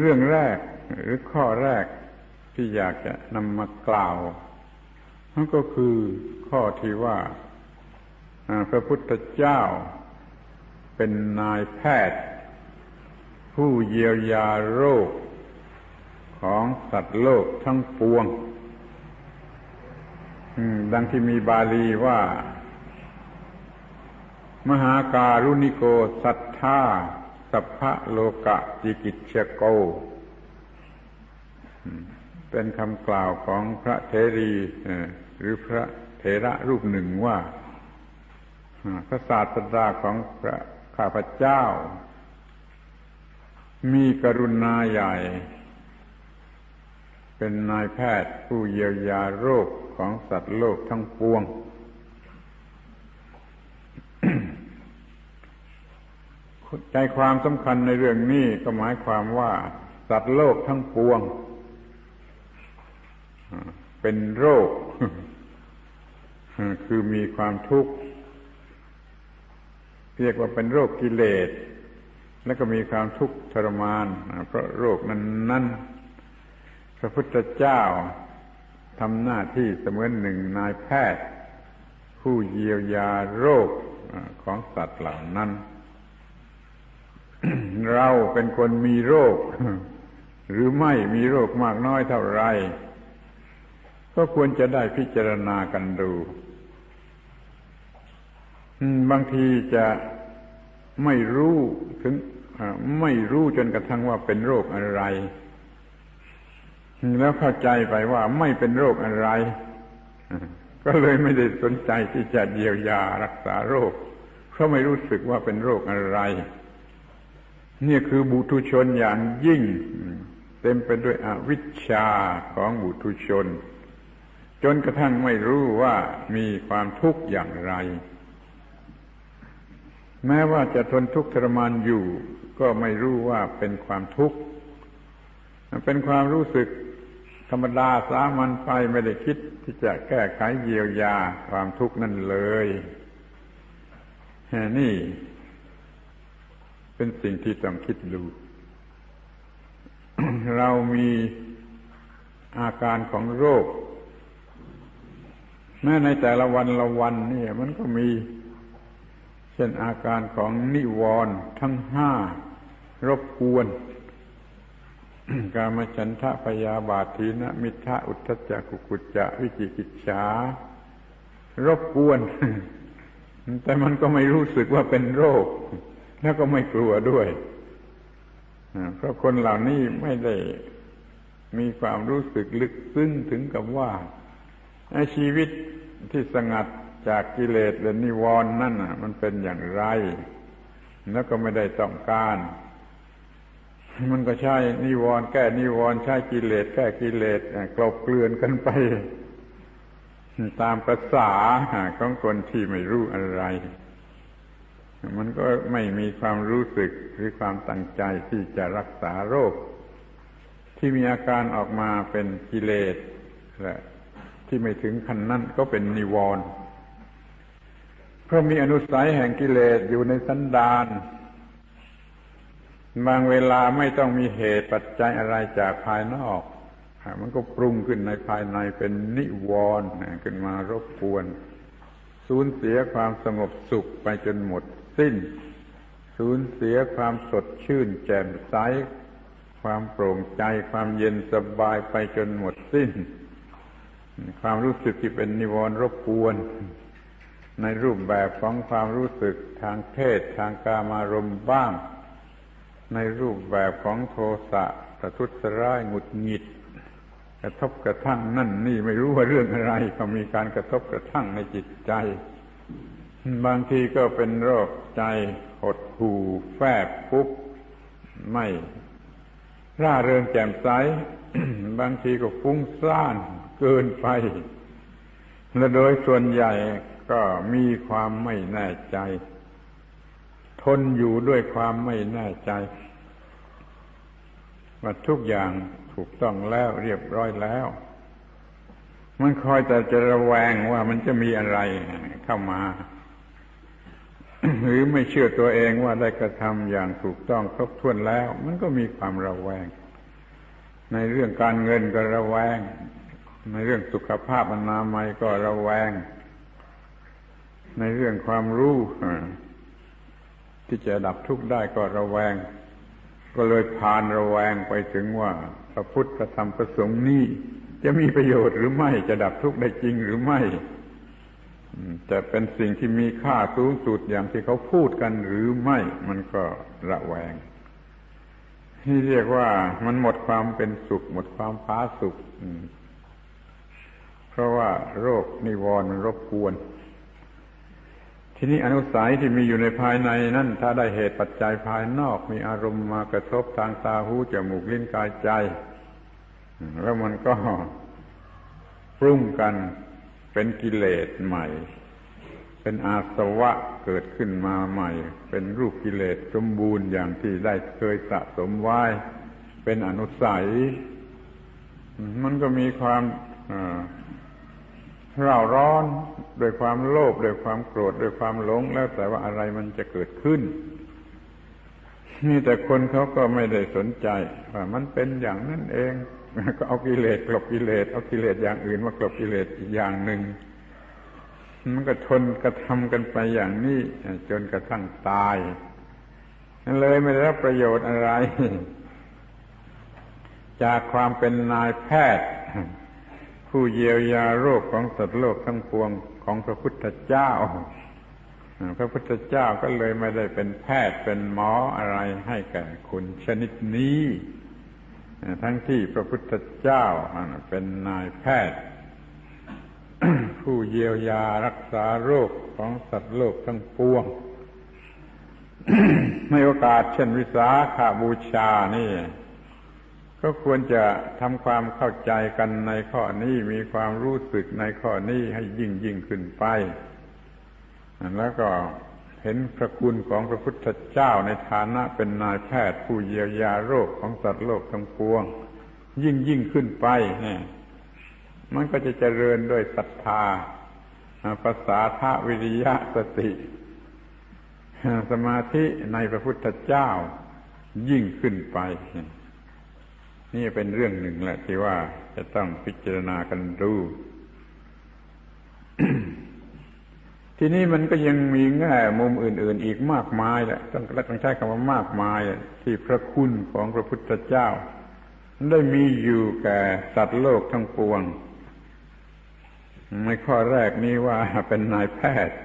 เรื่องแรก หรือข้อแรกที่อยากจะนำมากล่าวนั่นก็คือข้อที่ว่าพระพุทธเจ้าเป็นนายแพทย์ ผู้เยียวยาโรคของสัตว์โลกทั้งปวง ดังที่มีบาลีว่า มหาการุณิโกสัทธา สัพพะโลกะจิกิจโก เป็นคำกล่าวของพระเทรีหรือพระเถระรูปหนึ่งว่าพระศาสดาของพระข้าพเจ้า มีกรุณาใหญ่ เป็นนายแพทย์ผู้เยียวยาโรคของสัตว์โลกทั้งปวง ใจความสำคัญในเรื่องนี้ก็หมายความว่า สัตว์โลกทั้งปวง เป็นโรค คือมีความทุกข์ เรียกว่าเป็นโรคกิเลส แล้วก็มีความทุกข์ทรมาน เพราะโรคนั้นนั้นพระพุทธเจ้าทำหน้าที่เสมือนหนึ่งนายแพทย์ ผู้เยียวยาโรคของสัตว์เหล่านั้น เราเป็นคนมีโรค หรือไม่มีโรคมากน้อยเท่าไร ก็ควรจะได้พิจารณากันดูบางทีจะไม่รู้ถึงไม่รู้จนกระทั่งว่าเป็นโรคอะไร แล้วเข้าใจไปว่าไม่เป็นโรคอะไร ก็เลยไม่ได้สนใจที่จะเยียวยารักษาโรคเพราะไม่รู้สึกว่าเป็นโรคอะไร นี่คือบุตุชนอย่างยิ่ง เต็มไปด้วยอวิชชาของบุตุชน จนกระทั่งไม่รู้ว่ามีความทุกข์อย่างไร แม้ว่าจะทนทุกข์ทรมานอยู่ ก็ไม่รู้ว่าเป็นความทุกข์เป็นความรู้สึกธรรมดาสามัญไปไม่ได้คิดที่จะแก้ไขเยียวยาความทุกข์นั่นเลยนี่ เป็นสิ่งที่ต้องคิดดู เรามีอาการของโรค แม้ในแต่ละวันละวันนี่มันก็มี เช่นอาการของนิวรณ์ทั้งห้ารบกวน กามฉันทะพยาบาทีนะมิทะอุทธจักกุกุจจะวิจิกิจฉารบกวน แต่มันก็ไม่รู้สึกว่าเป็นโรค แล้วก็ไม่กลัวด้วยเพราะคนเหล่านี้ไม่ได้มีความรู้สึกลึกซึ้งถึงกับว่าชีวิตที่สงัดจากกิเลสและนิวรณ์นั่นมันเป็นอย่างไร แล้วก็ไม่ได้ต้องการ มันก็ใช้นิวรณ์แก้นิวรณ์ใช้กิเลสแก้กิเลสกลบเกลื่อนกันไป ตามภาษาของคนที่ไม่รู้อะไร มันก็ไม่มีความรู้สึกหรือความตั้งใจที่จะรักษาโรค ที่มีอาการออกมาเป็นกิเลสและที่ไม่ถึงขั้นนั้นก็เป็นนิวรณ์เพราะมีอนุสัยแห่งกิเลสอยู่ในสันดานบางเวลาไม่ต้องมีเหตุปัจจัยอะไรจากภายนอก มันก็ปรุงขึ้นในภายในเป็นนิวรณ์ขึ้นมารบกวน สูญเสียความสงบสุขไปจนหมด สิ้น สูญเสียความสดชื่นแจ่มใส ความโปร่งใจ ความเย็นสบายไปจนหมดสิ้น ความรู้สึกที่เป็นนิวรณ์รบกวน ในรูปแบบของความรู้สึกทางเพศทางกามารมณ์บ้าง ในรูปแบบของโทสะประทุษร้ายหงุดหงิดกระทบกระทั่งนั่นนี่ไม่รู้ว่าเรื่องอะไร ก็มีการกระทบกระทั่งในจิตใจ บางทีก็เป็นโรคใจหดหู่แฝบปุ๊บไม่ร่าเริงแจ่มใส บางทีก็ฟุ้งซ่านเกินไป และโดยส่วนใหญ่ก็มีความไม่แน่ใจ ทนอยู่ด้วยความไม่แน่ใจ ว่าทุกอย่างถูกต้องแล้วเรียบร้อยแล้ว มันคอยแต่จะระแวงว่ามันจะมีอะไรเข้ามา หรือไม่เชื่อตัวเองว่าได้กระทำอย่างถูกต้องครบถ้วนแล้ว มันก็มีความระแวง ในเรื่องการเงินก็ระแวง ในเรื่องสุขภาพอนามัยก็ระแวง ในเรื่องความรู้ที่จะดับทุกข์ได้ก็ระแวง ก็เลยพานระแวงไปถึงว่าพระพุทธพระธรรมพระสงฆ์นี้จะมีประโยชน์หรือไม่จะดับทุกข์ได้จริงหรือไม่ จะเป็นสิ่งที่มีค่าสูงสุดอย่างที่เขาพูดกันหรือไม่ มันก็ระแวง ที่เรียกว่ามันหมดความเป็นสุข หมดความพาสุข เพราะว่าโรคนิวรณ์มันรบกวน ทีนี้อนุสัยที่มีอยู่ในภายในนั่นถ้าได้เหตุปัจจัยภายนอกมีอารมณ์มากระทบทางตาหูจมูกลิ้นกายใจ แล้วมันก็ปรุงกัน เป็นกิเลสใหม่ เป็นอาสวะเกิดขึ้นมาใหม่ เป็นรูปกิเลสสมบูรณ์อย่างที่ได้เคยสะสมไว้ เป็นอนุสัย มันก็มีความเร่าร้อนโดยความโลภโดยความโกรธโดยความหลงแล้วแต่ว่าอะไรมันจะเกิดขึ้น นี่แต่คนเขาก็ไม่ได้สนใจว่ามันเป็นอย่างนั้นเอง ก็เอากิเลสกลบกิเลสเอากิเลสอย่างอื่นมากลบกิเลสอีกอย่างหนึ่งมันก็ทนกระทำกันไปอย่างนี้จนกระทั่งตายนั่นเลยไม่ได้รับประโยชน์อะไร จากความเป็นนายแพทย์ ผู้เยียวยาโรคของสัตว์โลกทั้งปวงของพระพุทธเจ้า พระพุทธเจ้าก็เลยไม่ได้เป็นแพทย์เป็นหมออะไรให้แก่คุณชนิดนี้ ทั้งที่พระพุทธเจ้าเป็นนายแพทย์ ผู้เยียวยารักษาโรคของสัตว์โลกทั้งปวง ในโอกาสเช่นวิสาขาบูชานี่ ก็ควรจะทำความเข้าใจกันในข้อนี้มีความรู้สึกในข้อนี้ให้ยิ่งยิ่งขึ้นไป แล้วก็ เห็นพระคุณของพระพุทธเจ้าในฐานะเป็นนายแพทย์ผู้เยียวยาโรคของสัตว์โลกทั้งปวง ยิ่งยิ่งขึ้นไปเนี่ยมันก็จะเจริญด้วยศรัทธาภาษาทาวิริยะสติ สมาธิในพระพุทธเจ้ายิ่งขึ้นไป นี่เป็นเรื่องหนึ่งแหละที่ว่าจะต้องพิจารณากันดู ทีนี้มันก็ยังมีแง่มุมอื่น ๆ อีกมากมายแหละต้องต้องใช้คำว่ามากมาย ที่พระคุณของพระพุทธเจ้า ได้มีอยู่แก่สัตว์โลกทั้งปวง ในข้อแรกนี้ว่าเป็นนายแพทย์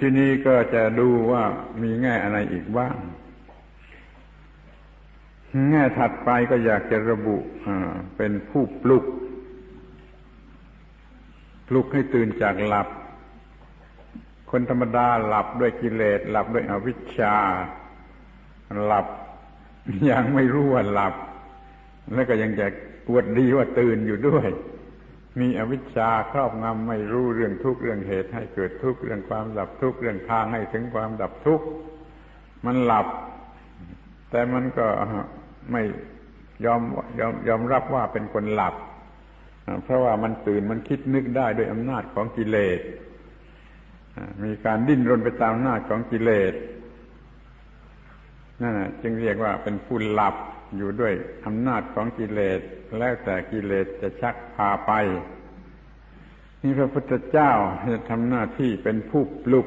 ทีนี้ก็จะดูว่ามีแง่อะไรอีกบ้าง แง่ถัดไปก็อยากจะระบุเป็นผู้ปลุก ปลุกให้ตื่นจากหลับ คนธรรมดาหลับด้วยกิเลส หลับด้วยอวิชชา หลับยังไม่รู้ว่าหลับ แล้วก็ยังจะอวดดีว่าตื่นอยู่ด้วย มีอวิชชาครอบงำไม่รู้เรื่องทุกข์เรื่องเหตุให้เกิดทุกข์เรื่องความดับทุกข์เรื่องทางให้ถึงความดับทุกข์มันหลับ แต่มันก็ไม่ยอมยอมยอมรับว่าเป็นคนหลับ เพราะว่ามันตื่นมันคิดนึกได้ด้วยอำนาจของกิเลสมีการดิ้นรนไปตามอำนาจของกิเลสนั่นจึงเรียกว่าเป็นผู้หลับอยู่ด้วยอำนาจของกิเลส แล้วแต่กิเลสจะชักพาไป นี่พระพุทธเจ้าจะทำหน้าที่เป็นผู้ปลุก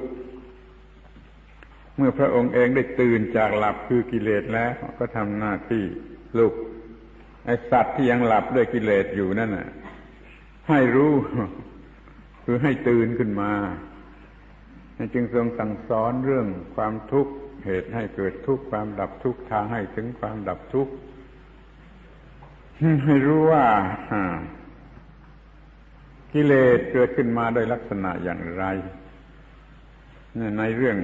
เมื่อพระองค์เองได้ตื่นจากหลับคือกิเลสแล้วก็ทำหน้าที่ปลุกไอสัตว์ที่ยังหลับด้วยกิเลสอยู่นั่นน่ะ ให้รู้ คือให้ตื่นขึ้นมาจึงทรงสั่งสอนเรื่องความทุกข์เหตุให้เกิดทุกข์ความดับทุกข์ทางให้ถึงความดับทุกข์ให้รู้ว่ากิเลสเกิดขึ้นมาโดยลักษณะอย่างไร ในเรื่อง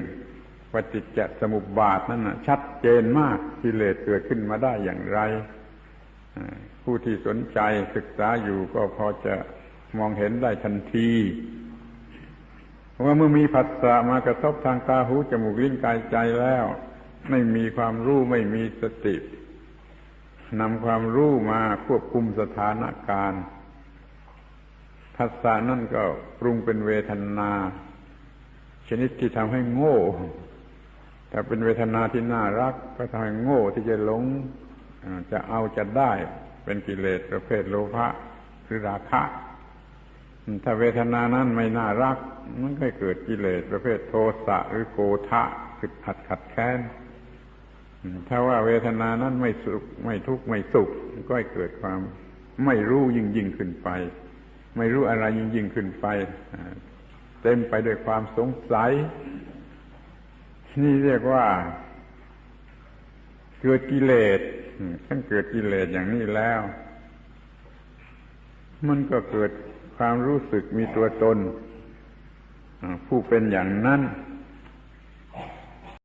ปฏิจจสมุปบาทนั้นชัดเจนมากกิเลสเกิดขึ้นมาได้อย่างไร ผู้ที่สนใจศึกษาอยู่ก็พอจะมองเห็นได้ทันทีว่าเมื่อมีผัสสะมากระทบทางตาหูจมูกลิ้นกายใจแล้ว ไม่มีความรู้ไม่มีสตินำความรู้มาควบคุมสถานการณ์ผัสสะนั่นก็ปรุงเป็นเวทนา ชนิดที่ทำให้โง่ แต่เป็นเวทนาที่น่ารัก ก็ทำให้โง่ที่จะหลงจะเอาจะได้ เป็นกิเลสประเภทโลภะหรือราคะ ถ้าเวทนานั้นไม่น่ารัก มันก็เกิดกิเลสประเภทโทสะหรือโกทะสึกขัดขัดแค้นถ้าว่าเวทนานั้นไม่สุขไม่ทุกข์ไม่สุข ก็เกิดความไม่รู้ยิ่งยิ่งขึ้นไป ไม่รู้อะไรยิ่งยิ่งขึ้นไป เต็มไปด้วยความสงสัย นี่เรียกว่า เกิดกิเลสท่านเกิดกิเลสอย่างนี้แล้ว มันก็เกิดความรู้สึกมีตัวตน ผู้เป็นอย่างนั้น